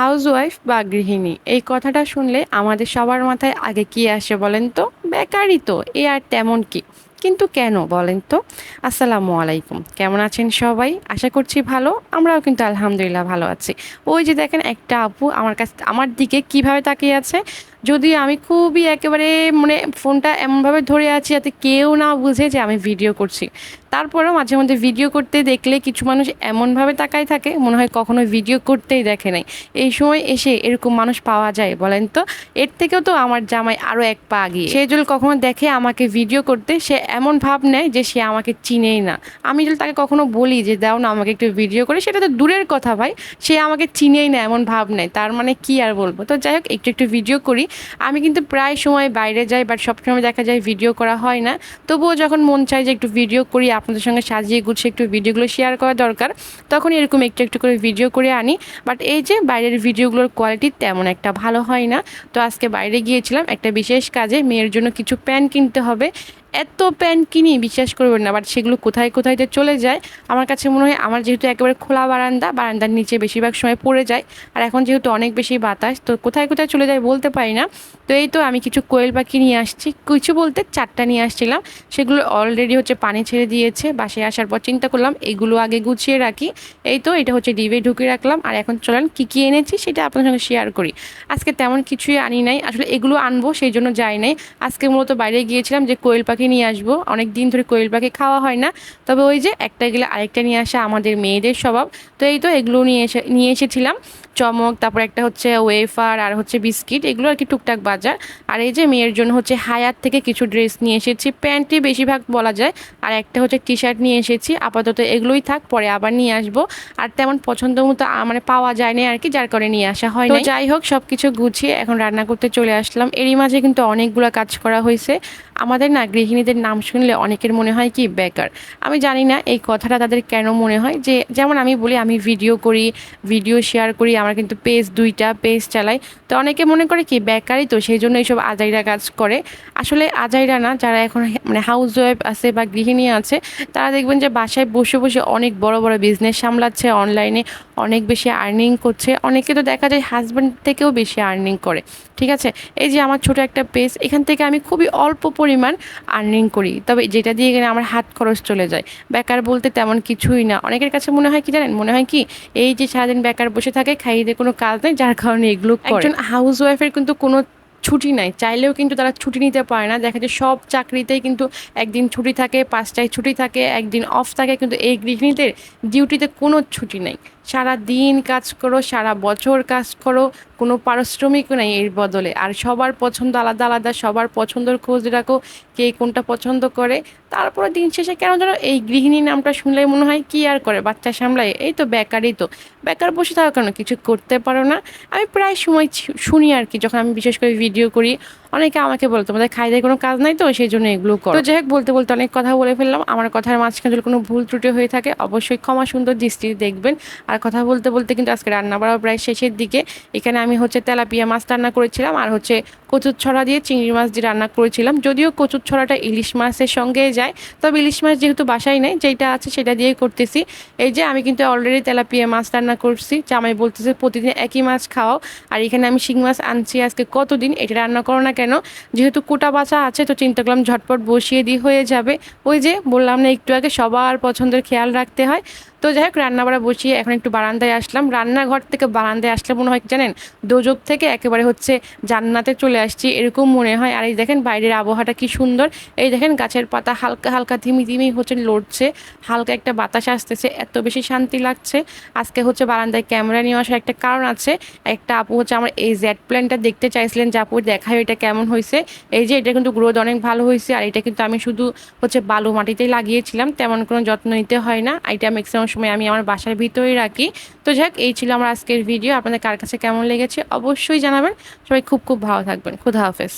Housewife বা গৃহিণী, এই কথাটা শুনলে আমাদের সবার মাথায় আগে কি আসে বলেন তো? বেকারই তো, এ আর তেমন কি? কিন্তু কেন বলেন তো? আসসালামু আলাইকুম, কেমন আছেন সবাই? আশা করছি ভালো, আমরাও কিন্তু আলহামদুলিল্লাহ ভালো আছি। ওই যে দেখেন একটা আপু আমার কাছে, আমার দিকে কীভাবে তাকিয়ে আছে যদি আমি খুবই একেবারে মানে ফোনটা এমনভাবে ধরে আছি যাতে কেউ না বুঝে যে আমি ভিডিও করছি। তারপরেও মাঝে মধ্যে ভিডিও করতে দেখলে কিছু মানুষ এমনভাবে তাকায় থাকে, মনে হয় কখনো ভিডিও করতেই দেখে নাই। এই সময় এসে এরকম মানুষ পাওয়া যায় বলেন তো? এর থেকেও তো আমার জামাই আরও এক পা আগিয়ে। সে যদি কখনো দেখে আমাকে ভিডিও করতে, সে এমন ভাব নেয় যে সে আমাকে চিনেই না। আমি যদি তাকে কখনো বলি যে, দাও না, আমাকে একটু ভিডিও করে, সেটা তো দূরের কথা ভাই। সে আমাকে চিনেই না, এমন ভাব নেয়। তার মানে কি আর বলব? তো যাই হোক, একটু একটু ভিডিও করি। আমি কিন্তু প্রায় সময় বাইরে যাই বাট সবসময় দেখা যায় ভিডিও করা হয় না। তবুও যখন মন চায় যে একটু ভিডিও করি আপনাদের সঙ্গে সাজিয়ে গুছিয়ে একটু ভিডিওগুলো শেয়ার করা দরকার। তখন এরকম একটু একটু করে ভিডিও করে আনি। বাট এই যে বাইরের ভিডিওগুলোর কোয়ালিটি তেমন একটা ভালো হয় না। তো আজকে বাইরে গিয়েছিলাম একটা বিশেষ কাজে। মেয়ের জন্য কিছু প্যান্ট কিনতে হবে। এত প্যান্ট কিনি, বিশ্বাস করবেন না বাট সেগুলো কোথায় কোথায় যে চলে যায়, আমার কাছে মনে হয় আমার যেহেতু একেবারে খোলা বারান্দা, বারান্দার নিচে বেশিরভাগ সময় পড়ে যায়, আর এখন যেহেতু অনেক বেশি বাতাস, তো কোথায় কোথায় চলে যায় বলতে পারি না। তো এই তো আমি কিছু কোয়েল পাখি নিয়ে আসছি, কিছু বলতে চারটা নিয়ে আসছিলাম, সেগুলো অলরেডি হচ্ছে পানি ছেড়ে দিয়েছে, বাসায় আসার পর চিন্তা করলাম, এগুলো আগে গুছিয়ে রাখি। এই তো, এটা হচ্ছে ডিবে ঢুকিয়ে রাখলাম, আর এখন চলেন কী কী এনেছি সেটা আপনার সঙ্গে শেয়ার করি। আজকে তেমন কিছুই আনি নাই, আসলে এগুলো আনব, সেই জন্য যাই নাই। আজকে মূলত বাইরে গিয়েছিলাম যে কোয়েল পাখি নিয়ে আসব। অনেক দিন ধরে কোয়েল পাখি খাওয়া হয় না। তবে ওই যে একটা গেলে আরেকটা নিয়ে আসা আমাদের মেয়েদের স্বভাব। তো এই তো এগুলো নিয়ে এসে নিয়ে এসেছিলাম। চমক তারপর একটা হচ্ছে ওয়েফার আর হচ্ছে বিস্কিট। এগুলো আর কি টুকটাক বাজার। আর এই যে মেয়ের জন্য হচ্ছে হায়াত থেকে কিছু ড্রেস নিয়ে এসেছি। প্যান্টই বেশিরভাগ বলা যায়। আর একটা হচ্ছে টি শার্ট নিয়ে এসেছি। আপাতত এগুলোই থাক পরে আবার নিয়ে আসব। আর তেমন পছন্দ মতো মানে পাওয়া যায় না আর কি যার কারণে নিয়ে আসা হয় না যাই হোক সব কিছু গুছিয়ে এখন রান্না করতে চলে আসলাম। এরই মাঝে কিন্তু অনেকগুলো কাজ করা হয়েছে। আমাদের না গৃহিণীদের নাম শুনলে অনেকের মনে হয় কি বেকার। আমি জানি না এই কথাটা তাদের কেন মনে হয় যে যেমন আমি বলি, আমি ভিডিও করি, ভিডিও শেয়ার করি, আমার কিন্তু পেজ দুইটা, পেজ চালাই। তো অনেকে মনে করে কি বেকারই তো, সেই জন্য এইসব আজাইরা কাজ করে। আসলে আজাইরা না, যারা এখন মানে হাউস ওয়াইফ আছে বা গৃহিণী আছে, তারা দেখবেন যে বাসায় বসে বসে অনেক বড় বড় বিজনেস সামলাচ্ছে অনলাইনে অনেক বেশি আর্নিং করছে। অনেকে তো দেখা যায় হাজব্যান্ড থেকেও বেশি আর্নিং করে। ঠিক আছে? এই যে আমার ছোট একটা পেজ, এখান থেকে আমি খুবই অল্প পরিমাণ আর্নিং করি। তবে যেটা দিয়ে গেলে আমার হাত খরচ চলে যায়, বেকার বলতে তেমন কিছুই না। অনেকের কাছে মনে হয় কি জানেন? মনে হয় কি, এই যে সারাদিন বেকার বসে থাকে, খাইয়ে দিয়ে কোনো কাজ নেই, যার কারণে এগুলো একজন হাউস ওয়াইফের কিন্তু কোনো ছুটি নাই। চাইলেও কিন্তু তারা ছুটি নিতে পারে না। দেখা যায় সব চাকরিতেই কিন্তু একদিন ছুটি থাকে, পাঁচটায় ছুটি থাকে, একদিন অফ থাকে, কিন্তু এই গৃহিণীদের ডিউটিতে কোনো ছুটি নেই। সারা দিন কাজ করো, সারা বছর কাজ করো, কোনো পারিশ্রমিকও নেই এর বদলে। আর সবার পছন্দ আলাদা আলাদা, সবার পছন্দর খোঁজ রাখো, কে কোনটা পছন্দ করে। তারপরে দিন শেষে কেন যেন এই গৃহিণী নামটা শুনলে মনে হয় কি আর করে, বাচ্চা সামলায়। এই তো বেকারই তো। বেকার বসে থাকো কেন কিছু করতে পারো না। আমি প্রায় সময় শুনি আর কি, যখন আমি বিশেষ করে ভিডিও করি। অনেকে আমাকে বলো তোমাদের খাইদের কোনো কাজ নাই তো সেই জন্য এগুলো করো। যাই হোক, বলতে বলতে অনেক কথা বলে ফেললাম। আমার কথার মাঝখানে যদি কোনো ভুল ত্রুটি হয়ে থাকে, অবশ্যই ক্ষমা সুন্দর দৃষ্টি দেখবেন। আর কথা বলতে বলতে কিন্তু আজকে রান্না বাড়া প্রায় শেষের দিকে। এখানে আমি হচ্ছে তেলাপিয়া মাছ রান্না করেছিলাম, আর হচ্ছে কচুর ছড়া দিয়ে চিংড়ি মাছ দিয়ে রান্না করেছিলাম। যদিও কচুর ছড়াটা ইলিশ মাছের সঙ্গে যায়, তবে ইলিশ মাছ যেহেতু বাসায় নেই যেটা আছে সেটা দিয়েই করতেছি। এই যে আমি কিন্তু অলরেডি তেলাপিয়া মাছ রান্না করছি, জামাই বলতেছে প্রতিদিন একই মাছ খাওয়াও আর এখানে আমি শিং মাছ আনছি আজকে কতদিন, এটা রান্না করো না কেন? যেহেতু কোটা বাছা আছে, তো চিন্তা করলাম ঝটপট বসিয়ে দিয়ে হয়ে যাবে। ওই যে বললাম না, একটু আগে সবার পছন্দের খেয়াল রাখতে হয়। তো যাই হোক রান্না বাড়া বসিয়ে এখন একটু বারান্দায় আসলাম। রান্নাঘর থেকে বারান্দায় আসলে মনে হয় জানেন, দোজক থেকে একেবারে হচ্ছে জান্নাতে চলে আসছি এরকম মনে হয়। আর এই দেখেন বাইরের আবহাওয়াটা কি সুন্দর। এই দেখেন গাছের পাতা হালকা হালকা ধিমি ধিমি হচ্ছে লড়ছে, হালকা একটা বাতাস আসতেছে, এত বেশি শান্তি লাগছে। আজকে হচ্ছে বারান্দায় ক্যামেরা নিয়ে আসার একটা কারণ আছে। একটা আপু হচ্ছে আমার এই জেড প্ল্যানটা দেখতে চাইছিলেন যে, আপু দেখায় এটা কেমন হয়েছে এই যে, এটা কিন্তু গ্রোথ অনেক ভালো হয়েছে আর এটা কিন্তু আমি শুধু হচ্ছে বালু মাটিতেই লাগিয়েছিলাম, তেমন কোনো যত্ন নিতে হয় না। এটা ম্যাক্সিমাম সময় আমি আমার বাসার ভিতরেই রাখি। তো যাক এই ছিল আমার আজকের ভিডিও আপনাদের কার কাছে কেমন লেগেছে অবশ্যই জানাবেন। সবাই খুব খুব ভালো থাকবেন। খুদা হাফেজ।